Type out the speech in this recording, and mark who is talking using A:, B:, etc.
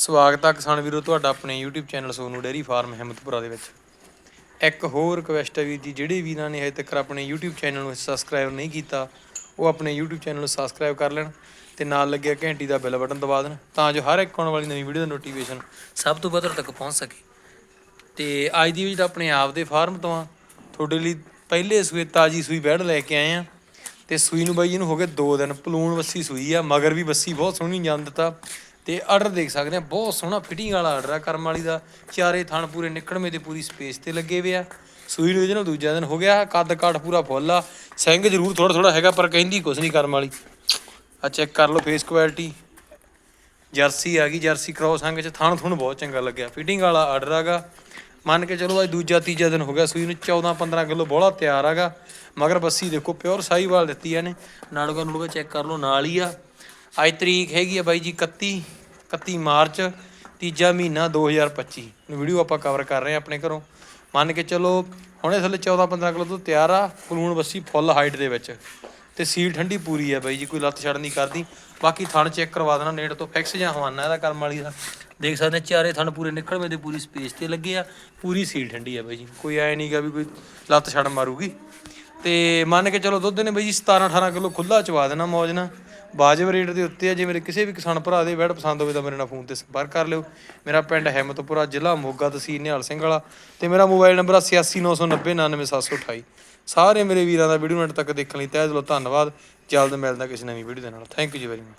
A: ਸਵਾਗਤ ਆ ਕਿਸਾਨ ਵੀਰੋ, ਤੁਹਾਡਾ ਆਪਣੇ YouTube channel Sonu dairy farm Himmatpura ਦੇ ਵਿੱਚ। ਇੱਕ ਹੋਰ ਰਿਕਵੈਸਟ ਹੈ ਵੀਰ ਜੀ, ਜਿਹੜੇ ਵੀਰਾਂ ਨੇ ਹਜੇ ਤੱਕ ਆਪਣੇ YouTube ਚੈਨਲ ਨੂੰ ਸਬਸਕ੍ਰਾਈਬ ਨਹੀਂ ਕੀਤਾ, ਉਹ ਆਪਣੇ YouTube ਚੈਨਲ ਨੂੰ ਸਬਸਕ੍ਰਾਈਬ ਕਰ ਲੈਣ ਤੇ ਨਾਲ ਲੱਗਿਆ ਘੰਟੀ ਦਾ ਬੈਲ ਬਟਨ ਦਬਾ ਦੇਣ ਤਾਂ ਜੋ ਹਰ ਇੱਕ ਆਉਣ ਵਾਲੀ ਨਵੀਂ ਵੀਡੀਓ ਦਾ ਨੋਟੀਫਿਕੇਸ਼ਨ ਸਭ ਤੋਂ ਪਹਿਲਾਂ ਤੱਕ ਪਹੁੰਚ ਸਕੇ। ਤੇ ਅੱਜ ਦੀ ਵੀਡੀਓ ਆਪਣੇ ਆਪ ਦੇ ਫਾਰਮ ਤੋਂ ਆ। ਤੁਹਾਡੇ ਲਈ ਪਹਿਲੇ ਸੂਏ ਤਾਜੀ ਸੂਈ ਬੈੜ ਲੈ ਕੇ ਆਏ ਆ। ਤੇ ਸੂਈ ਨੂੰ ਬਾਈ, ਇਹਨੂੰ ਹੋ ਗਏ 2 ਦਿਨ, ਪਲੂਣ ਵੱਸੀ ਸੂਈ ਆ, ਮਗਰ ਵੀ ਵੱਸੀ ਬਹੁਤ ਸੋਹਣੀ ਜਾਣ ਦਿੱਤਾ। ਤੇ ਆਰਡਰ ਦੇਖ ਸਕਦੇ ਆ ਬਹੁਤ ਸੋਹਣਾ ਫਿਟਿੰਗ ਵਾਲਾ ਆਰਡਰ ਆ ਕਰਮ ਵਾਲੀ ਦਾ। ਚਾਰੇ ਥਣ ਪੂਰੇ ਨਿਕੜਵੇਂ ਤੇ ਪੂਰੀ ਸਪੇਸ ਤੇ ਲੱਗੇ ਵੇ ਆ। ਸੂਈ ਨੂੰ ਇਹਦੇ ਨਾਲ ਦੂਜਾ ਦਿਨ ਹੋ ਗਿਆ, ਕੱਦ ਕਾਠ ਪੂਰਾ ਫੁੱਲ ਆ। ਸਿੰਘ ਜ਼ਰੂਰ ਥੋੜਾ ਥੋੜਾ ਹੈਗਾ, ਪਰ ਕਹਿੰਦੀ ਕੁਛ ਨਹੀਂ ਕਰਮ ਵਾਲੀ। ਆ ਚੈੱਕ ਕਰ ਲਓ ਫੇਸ ਕੁਆਲਿਟੀ ਜਰਸੀ ਆ ਗਈ, ਜਰਸੀ ਕ੍ਰੋਸ ਹੰਗ ਚ, ਥਣ ਥੁਣ ਬਹੁਤ ਚੰਗਾ ਲੱਗਿਆ। ਫਿਟਿੰਗ ਵਾਲਾ ਆਰਡਰ ਹੈਗਾ ਮੰਨ ਕੇ ਚਲੋ, ਅੱਜ ਦੂਜਾ, ਤੀਜਾ ਦਿਨ ਹੋ ਗਿਆ, ਸੂਈ ਨੂੰ 14 15 ਕਿਲੋ ਬੋਲਾ ਤਿਆਰ ਹੈਗਾ ਮਗਰ ਬੱਸੀ ਦੇਖੋ ਪਿਓਰ ਸਾਈਵਾਲ ਦਿੱਤੀ ਇਹਨੇ। ਨਾੜੂਗਾ ਨੂੜੂਗਾ ਚੈੱਕ ਕਰ ਲਓ, ਨਾਲ ਹੀ ਆ। ਅੱਜ ਤਰੀਕ ਹੈਗੀ ਆ ਬਾਈ ਜੀ 31 31 ਮਾਰਚ, ਤੀਜਾ ਮਹੀਨਾ 2025 ਵੀਡੀਓ ਆਪਾਂ ਕਵਰ ਕਰ ਰਹੇ ਆ ਆਪਣੇ ਘਰੋਂ। ਮੰਨ ਕੇ ਚਲੋ, ਹੁਣੇ ਥੱਲੇ 14 15 ਕਿਲੋ ਤੋਂ ਤਿਆਰ ਆ ਕਲੂਣ ਬੱਸੀ ਫੁੱਲ ਹਾਈਟ ਦੇ ਵਿੱਚ। ਤੇ ਸੀਲ ਠੰਡੀ ਪੂਰੀ ਆ ਬਾਈ ਜੀ, ਕੋਈ ਲੱਤ ਛੜ ਨਹੀਂ ਕਰਦੀ। ਬਾਕੀ ਥਣ ਚੈੱਕ ਕਰਵਾ ਦੇਣਾ, ਨੇੜ ਤੋਂ ਫਿਕਸ ਜਾਂ ਹਵਾਨਾ ਇਹਦਾ ਕਰਮ ਵਾਲੀ ਦਾ। ਦੇਖ ਸਕਦੇ ਹਾਂ, ਚਾਰੇ ਥਣ ਪੂਰੇ ਨਿਕਲਵੇਂ ਦੇ, ਪੂਰੀ ਸਪੇਸ ਤੇ ਲੱਗੇ ਆ, ਪੂਰੀ ਸੀਲ ਠੰਡੀ ਆ ਬਾਈ ਜੀ। ਕੋਈ ਐ ਨਹੀਂਗਾ ਵੀ ਕੋਈ ਲੱਤ ਛੜ ਮਾਰੂਗੀ। ਤੇ ਮੰਨ ਕੇ ਚਲੋ, ਦੁੱਧ ਨੇ ਬਾਈ ਜੀ 17 18 ਕਿਲੋ ਖੁੱਲਾ ਚਵਾ ਦੇਣਾ ਮੌਜ ਨਾਲ। ਵਾਜਬ ਰੇਟ ਦੇ ਉੱਤੇ ਆ, ਜੇ ਮੇਰੇ ਕਿਸੇ ਵੀ ਕਿਸਾਨ ਭਰਾ ਦੇ ਵੈੜ ਪਸੰਦ ਹੋਵੇ ਤਾਂ ਮੇਰੇ ਨਾਲ ਫੋਨ ਤੇ ਸੰਪਰਕ ਕਰ ਲਿਓ। ਮੇਰਾ ਪਿੰਡ ਹਿੰਮਤਪੁਰਾ ਜ਼ਿਲ੍ਹਾ ਮੋਗਾ ਤਹਿਸੀਲ ਨਿਹਾਲ ਸਿੰਘ ਵਾਲਾ ਤੇ ਮੇਰਾ ਮੋਬਾਈਲ ਨੰਬਰ ਆ 8699099728 ਸਾਰੇ ਮੇਰੇ ਵੀਰਾਂ ਦਾ ਵੀਡੀਓ ਨੈਟ ਤੱਕ ਦੇਖਣ ਲਈ ਤਹਿ ਦਿਲੋਂ ਧੰਨਵਾਦ। ਜਲਦ ਮਿਲਦਾ ਕਿਸੇ ਨਵੀਂ ਵੀਡੀਓ ਦੇ ਨਾਲ। Thank you ji very much